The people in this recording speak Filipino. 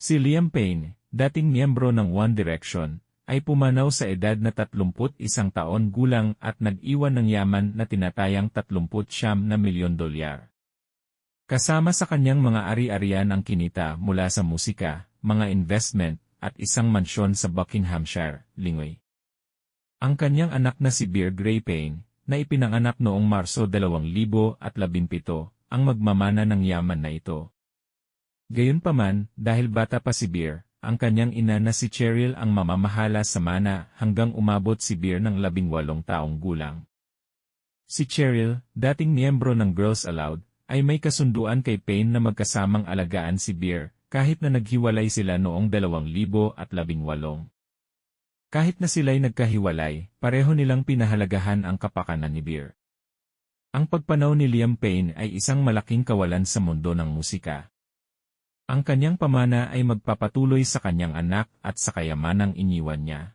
Si Liam Payne, dating miyembro ng One Direction, ay pumanaw sa edad na 31 taon gulang at nag-iwan ng yaman na tinatayang 39 na milyon dolyar. Kasama sa kanyang mga ari-arian ang kinita mula sa musika, mga investment, at isang mansyon sa Buckinghamshire, Lingoy. Ang kanyang anak na si Beer Gray Payne, na ipinanganak noong Marso 2017, ang magmamana ng yaman na ito. Gayunpaman, dahil bata pa si Beer, ang kanyang ina na si Cheryl ang mamamahala sa mana hanggang umabot si Beer ng labing walong taong gulang. Si Cheryl, dating miyembro ng Girls Aloud, ay may kasunduan kay Payne na magkasamang alagaan si Beer, kahit na naghiwalay sila noong 2018. Kahit na sila'y nagkahiwalay, pareho nilang pinahalagahan ang kapakanan ni Beer. Ang pagpanaw ni Liam Payne ay isang malaking kawalan sa mundo ng musika. Ang kanyang pamana ay magpapatuloy sa kanyang anak at sa kayamanang iniwan niya.